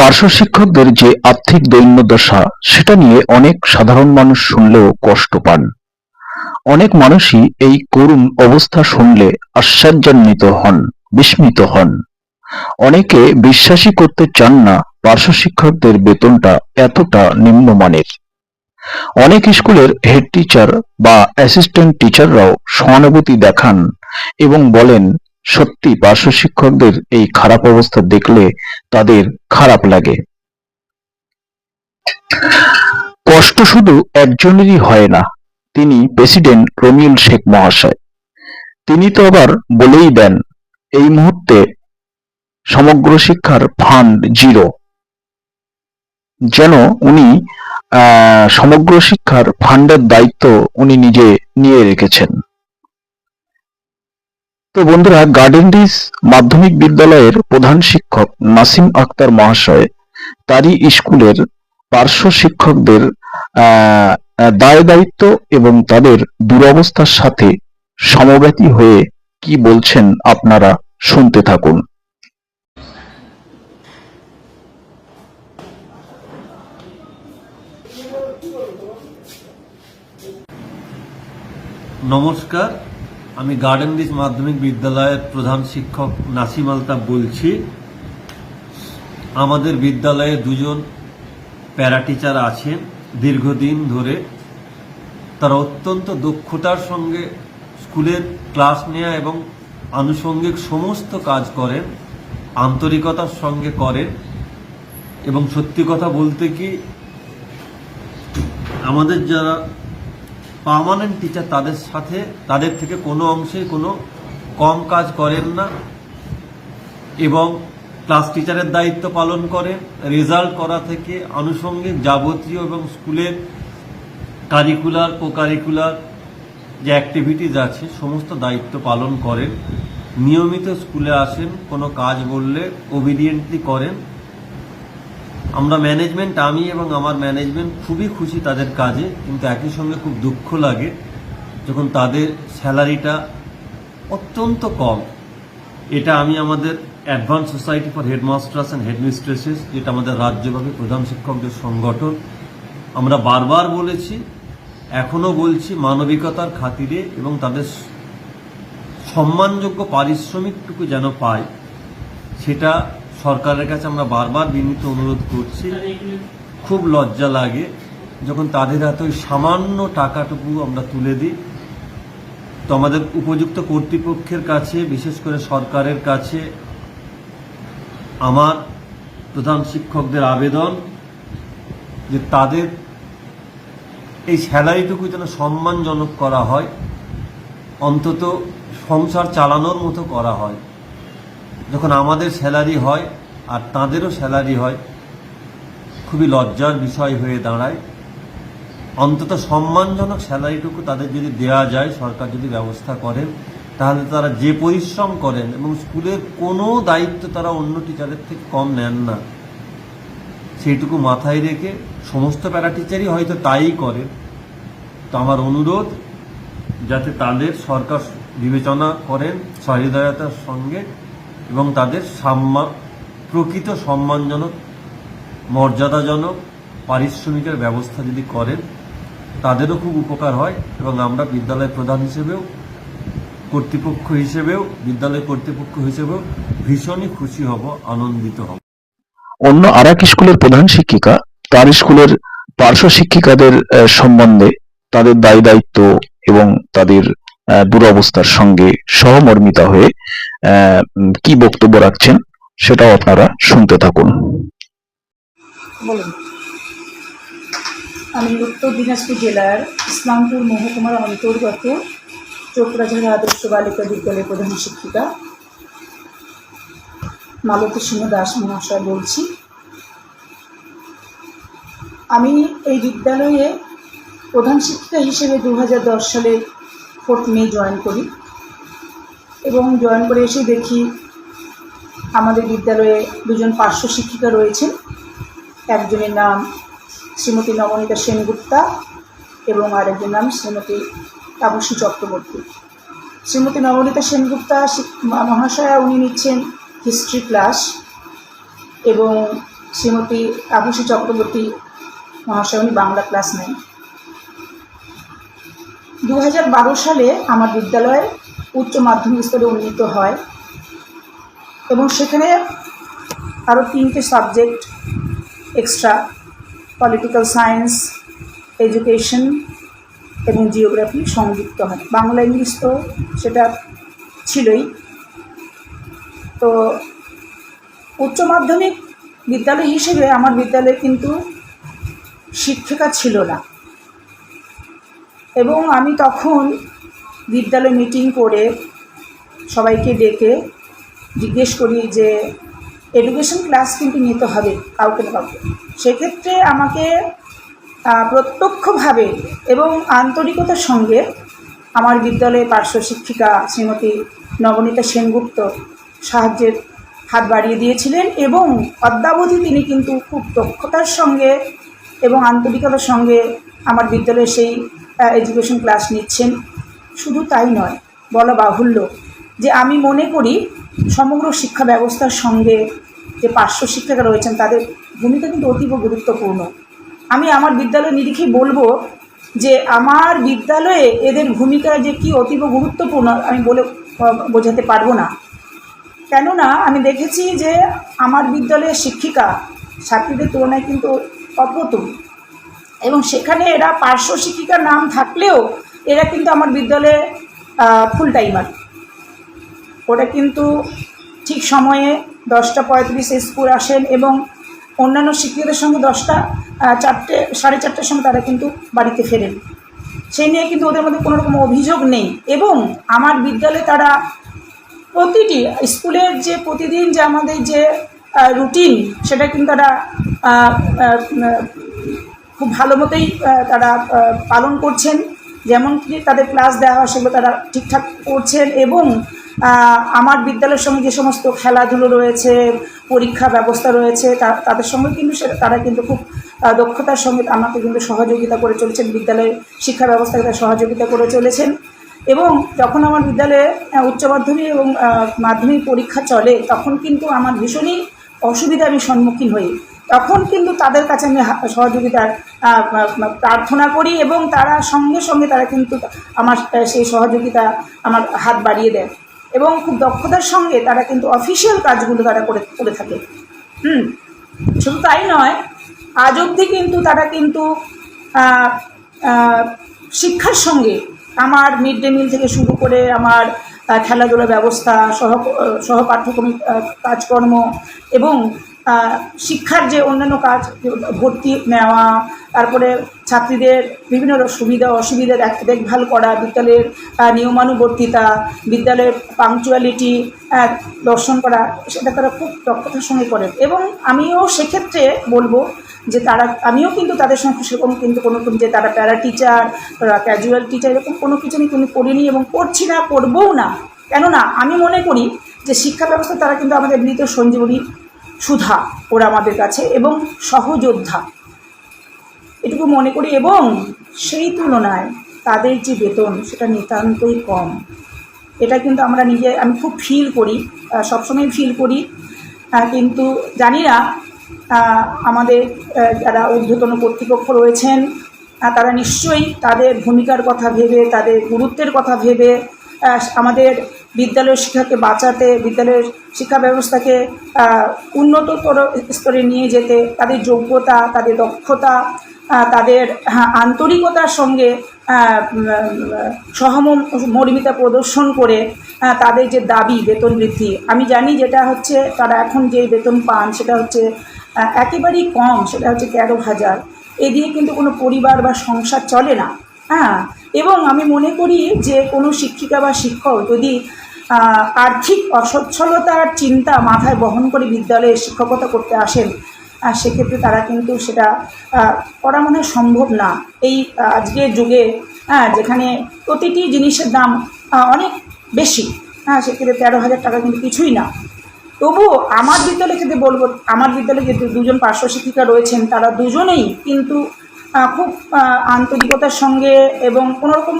পার্শ্ব শিক্ষকদের যে আর্থিক দৈন্যদশা, সেটা নিয়ে অনেক সাধারণ মানুষ শুনলেও কষ্ট পান। অনেক মানুষই এই করুণ অবস্থা শুনলে আশ্চর্যান্বিত হন, বিস্মিত হন। অনেকে বিশ্বাসই করতে চান না পার্শ্ব শিক্ষকদের বেতনটা এতটা নিম্নমানের। অনেক স্কুলের হেড টিচার বা অ্যাসিস্ট্যান্ট টিচাররাও সহানুভূতি দেখান এবং বলেন সত্যি পার্শ্ব শিক্ষকদের এই খারাপ অবস্থা দেখলে তাদের খারাপ লাগে। কষ্ট শুধু একজনেরই হয় না, তিনি প্রেসিডেন্ট রমিউল শেখ মহাশয়। তিনি তো আবার বলেই দেন, এই মুহূর্তে সমগ্র শিক্ষার ফান্ড জিরো। যেন উনি সমগ্র শিক্ষার ফান্ডের দায়িত্ব উনি নিজে নিয়ে রেখেছেন। তো বন্ধুরা গার্ডেন রিস মাধ্যমিক বিদ্যালয়ের প্রধান শিক্ষক নাসিম আক্তার মহাশয় তারই স্কুলের পার্শ্ব শিক্ষকদের দায় দায়িত্ব এবং তাদের দুরবস্থার সাথে সমব্যতী হয়ে কি বলছেন আপনারা শুনতে থাকুন। নমস্কার আমি গার্ডেন রিচ মাধ্যমিক বিদ্যালয়ের প্রধান শিক্ষক নাসিম আলতাফ বলছি। আমাদের বিদ্যালয়ে দুজন প্যারা টিচার আছেন দীর্ঘদিন ধরে। তারা অত্যন্ত দক্ষতার সঙ্গে স্কুলের ক্লাস নেওয়া এবং আনুষঙ্গিক সমস্ত কাজ করেন, আন্তরিকতার সঙ্গে করেন এবং সত্যি কথা বলতে কি, আমাদের যারা পার্মানেন্ট টিচার তাদের সাথে, তাদের থেকে কোনো অংশে কোনো কম কাজ করেন না এবং ক্লাস টিচারের দায়িত্ব পালন করেন। রেজাল্ট করা থেকে আনুষঙ্গিক যাবতীয় এবং স্কুলের কারিকুলার কো কারিকুলার যে অ্যাক্টিভিটিজ আছে, সমস্ত দায়িত্ব পালন করেন। নিয়মিত স্কুলে আসেন, কোনো কাজ বললে ওবিডিয়েন্টলি করেন। আমরা ম্যানেজমেন্ট আমি এবং আমার ম্যানেজমেন্ট খুবই খুশি তাদের কাজে, কিন্তু একই সঙ্গে খুব দুঃখ লাগে যখন তাদের স্যালারিটা অত্যন্ত কম। এটা আমি আমাদের advance society for headmasters and headmistresses, যেটা আমাদের রাজ্যব্যাপী প্রধান শিক্ষকদের সংগঠন। আমরা বারবার বলেছি এখনও বলছি, মানবিকতার খাতিরে এবং তাদের সম্মানযোগ্য পারিশ্রমিকটুকু যেন পায়, সেটা সরকারের কাছে আমরা বারবার বিনীত অনুরোধ করছি, খুব লজ্জা লাগে যখন তাদের হাতে ওই সামান্য টাকাটুকু আমরা তুলে দিই। তো আমাদের উপযুক্ত কর্তৃপক্ষের কাছে, বিশেষ করে সরকারের কাছে আমার প্রধান শিক্ষকদের আবেদন যে তাদের এই স্যালারিটুকু যেন সম্মানজনক করা হয়, অন্তত সংসার চালানোর মতো করা হয়। যখন আমাদের স্যালারি হয় আর তাদেরও স্যালারি হয়, খুবই লজ্জার বিষয় হয়ে দাঁড়ায়। অন্তত সম্মানজনক স্যালারিটুকু তাদের যদি দেওয়া যায়, সরকার যদি ব্যবস্থা করেন, তাহলে তারা যে পরিশ্রম করেন এবং স্কুলের কোনো দায়িত্ব তারা অন্য টিচারের থেকে কম নেন না। সেইটুকু মাথায় রেখে সমস্ত প্যারা টিচারই হয়তো তাই করেন তো আমার অনুরোধ, যাতে তাদের সরকার বিবেচনা করেন, সহৃদয়তার সঙ্গে এবং তাদের সাম্মা প্রকৃত সম্মানজনক, মর্যাদাজনক, পারিশ্রমিকের ব্যবস্থা যদি করেন, তাদেরও খুব উপকার হয় এবং আমরা বিদ্যালয় প্রধান হিসেবেও, কর্তৃপক্ষ হিসেবেও, বিদ্যালয় কর্তৃপক্ষ হিসেবেও ভীষণই খুশি হব, আনন্দিত হব। অন্য আর এক স্কুলের প্রধান শিক্ষিকা, তার স্কুলের পার্শ্ব শিক্ষিকাদের সম্বন্ধে তাদের দায় দায়িত্ব এবং তাদের দুরবস্থার সঙ্গে সহমর্মিতা হয়ে কি বক্তব্য রাখছেন সেটাও আপনারা শুনতে থাকুন। আমি উত্তর দিনাজপুর জেলার ইসলামপুর মহকুমার অন্তর্গত চোপড়াঝাড়া আদর্শ বালিকা বিদ্যালয়ের প্রধান শিক্ষিকা মালতী সিংহ দাস মহাশয় বলছি। আমি এই বিদ্যালয়ে প্রধান শিক্ষিকা হিসেবে দু হাজার দশ সালে ফোর্থ মে জয়েন করি। এবং জয়েন করে এসে দেখি আমাদের বিদ্যালয়ে দুজন পার্শ্ব শিক্ষিকা রয়েছেন। একজনের নাম শ্রীমতী নবনীতা সেনগুপ্তা এবং আরেকজনের নাম শ্রীমতী তাপসী চক্রবর্তী। শ্রীমতী নবনীতা সেনগুপ্তা মহাশয়া, উনি নিচ্ছেন হিস্ট্রি ক্লাস এবং শ্রীমতী আভূষী চক্রবর্তী মহাশয়, উনি বাংলা ক্লাস নেন। দু সালে আমার বিদ্যালয়ে উচ্চ মাধ্যমিক স্তরে উন্নীত হয়। এবং সেখানে আরও তিনটে subject extra political science education এবং জিওগ্রাফি সংযুক্ত হয়। বাংলা, ইংলিশ তো সেটা ছিলই। তো উচ্চ মাধ্যমিক বিদ্যালয় হিসেবে আমার বিদ্যালয়ে কিন্তু শিক্ষিকা ছিল না। এবং আমি তখন বিদ্যালয় মিটিং করে সবাইকে ডেকে জিজ্ঞেস করি যে এডুকেশন ক্লাস কিন্তু নিতে হবে কাউকে না কাউকে। সেক্ষেত্রে আমাকে প্রত্যক্ষভাবে এবং আন্তরিকতার সঙ্গে আমার বিদ্যালয়ে পার্শ্ব শিক্ষিকা শ্রীমতী নবনীতা সেনগুপ্ত সাহায্যের হাত বাড়িয়ে দিয়েছিলেন এবং অদ্যাবধি তিনি কিন্তু খুব দক্ষতার সঙ্গে এবং আন্তরিকতার সঙ্গে আমার বিদ্যালয়ে সেই এডুকেশন ক্লাস নিচ্ছেন। শুধু তাই নয়, বলা বাহুল্য, যে আমি মনে করি সমগ্র শিক্ষা ব্যবস্থার সঙ্গে যে পার্শ্ব শিক্ষিকা রয়েছেন, তাদের ভূমিকা কিন্তু অতীব গুরুত্বপূর্ণ। আমি আমার বিদ্যালয় নিরিখেই বলব যে আমার বিদ্যালয়ে এদের ভূমিকা যে কি অতীব গুরুত্বপূর্ণ, আমি বলে বোঝাতে পারব না। কেননা আমি দেখেছি যে আমার বিদ্যালয়ের শিক্ষিকা, ছাত্রীদের তুলনায় কিন্তু অপ্রতুল। এবং সেখানে এরা পার্শ্ব শিক্ষিকার নাম থাকলেও এরা কিন্তু আমার বিদ্যালয়ে ফুল টাইমার ওরা কিন্তু ঠিক সময়ে দশটা পঁয়ত্রিশে স্কুল আসেন এবং অন্যান্য শিক্ষকদের সঙ্গে দশটা চারটে, সাড়ে চারটের সময় তারা কিন্তু বাড়িতে ফেরেন। সেই নিয়ে কিন্তু ওদের মধ্যে কোনো রকম অভিযোগ নেই এবং আমার বিদ্যালয়ে তারা প্রতিটি স্কুলের যে প্রতিদিন যে আমাদের যে রুটিন সেটা কিন্তু তারা খুব ভালো মতোই তারা পালন করছেন। যেমন কি তাদের ক্লাস দেওয়া হয় সেগুলো তারা ঠিকঠাক করছেন এবং আমার বিদ্যালয়ের সঙ্গে যে সমস্ত খেলাধুলো রয়েছে, পরীক্ষা ব্যবস্থা রয়েছে, তা- তাদের সঙ্গে কিন্তু সে- তারা কিন্তু খুব দক্ষতার সঙ্গে আমাকে কিন্তু সহযোগিতা করে চলেছেন। বিদ্যালয়ের শিক্ষা ব্যবস্থাকে তারা সহযোগিতা করে চলেছেন। এবং যখন আমার বিদ্যালয়ে উচ্চ মাধ্যমিক এবং মাধ্যমিক পরীক্ষা চলে, তখন কিন্তু আমার ভীষণই অসুবিধা আমি সম্মুখীন হই। তখন কিন্তু তাদের কাছে আমি সহযোগিতার প্রার্থনা করি এবং তারা সঙ্গে সঙ্গে তারা কিন্তু আমার সেই সহযোগিতা আমার হাত বাড়িয়ে দেয়। এবং খুব দক্ষতার সঙ্গে তারা কিন্তু অফিসিয়াল কাজগুলো তারা করে করে থাকে। হুম শুধু তাই নয় আজ অবধি কিন্তু তারা কিন্তু শিক্ষার সঙ্গে আমার মিড ডে মিল থেকে শুরু করে আমার আহ, খেলাধুলার ব্যবস্থা সহ সহপাঠ্যক্রমিক কাজকর্ম এবং শিক্ষার যে অন্যান্য কাজ, ভর্তি নেওয়া, তারপরে ছাত্রীদের বিভিন্ন সুবিধা, অসুবিধা দেখ- দেখভাল করা, বিদ্যালয়ের নিয়মানুবর্তিতা, বিদ্যালয়ের পাংচুয়ালিটি দর্শন করা, সেটা তারা খুব দক্ষতার সঙ্গে করেন এবং আমিও সেক্ষেত্রে বলব যে তারা, আমিও কিন্তু তাদের সঙ্গে সেরকম কিন্তু কোনো যে তারা প্যারা টিচার তারা ক্যাজুয়াল টিচার এরকম কোনো কিছু আমি কিন্তু করিনি এবং করছি না, করবও না। কেননা আমি মনে করি যে শিক্ষা ব্যবস্থা তারা কিন্তু আমাদের মৃত সঞ্জীবনী সুধা ওরা আমাদের কাছে এবং সহযোদ্ধা। এটুকু মনে করি এবং সেই তুলনায় তাদের যে বেতন সেটা নিতান্তই কম। এটা কিন্তু আমরা নিজে, আমি খুব ফিল করি সবসময় ফিল করি। কিন্তু জানি না আমাদের যারা ঊর্ধ্বতন কর্তৃপক্ষ রয়েছেন তারা নিশ্চয়ই তাদের ভূমিকার কথা ভেবে, তাদের গুরুত্বের কথা ভেবে আমাদের বিদ্যালয়ের শিক্ষাকে বাঁচাতে বিদ্যালয়ের শিক্ষা ব্যবস্থাকে উন্নততর স্তরে নিয়ে যেতে তাদের যোগ্যতা তাদের দক্ষতা তাদের হ্যাঁ, আন্তরিকতার সঙ্গে আহ, উম, সহমর্মিতা প্রদর্শন করে তাদের যে দাবি বেতন বৃদ্ধি আমি জানি যেটা হচ্ছে তারা এখন যে বেতন পান সেটা হচ্ছে একেবারেই কম সেটা হচ্ছে তেরো হাজার। এ দিয়ে কিন্তু কোনো পরিবার বা সংসার চলে না। হ্যাঁ এবং আমি মনে করি যে কোনো শিক্ষিকা বা শিক্ষক যদি আর্থিক অসচ্ছলতার চিন্তা মাথায় বহন করে বিদ্যালয়ে শিক্ষকতা করতে আসেন সেক্ষেত্রে তারা কিন্তু সেটা করা মনে সম্ভব না। এই আজকের যুগে হ্যাঁ যেখানে প্রতিটি জিনিসের দাম অনেক বেশি হ্যাঁ সেক্ষেত্রে তেরো হাজার টাকা কিন্তু কিছুই না। তবুও আমার বিদ্যালয়ে ক্ষেত্রে বলব, আমার বিদ্যালয়ে যে দুজন পার্শ্ব শিক্ষিকা রয়েছেন, তারা দুজনেই কিন্তু খুব আন্তরিকতার সঙ্গে এবং কোনোরকম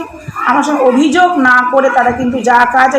আমার সঙ্গে অভিযোগ না করে তারা কিন্তু যা কাজ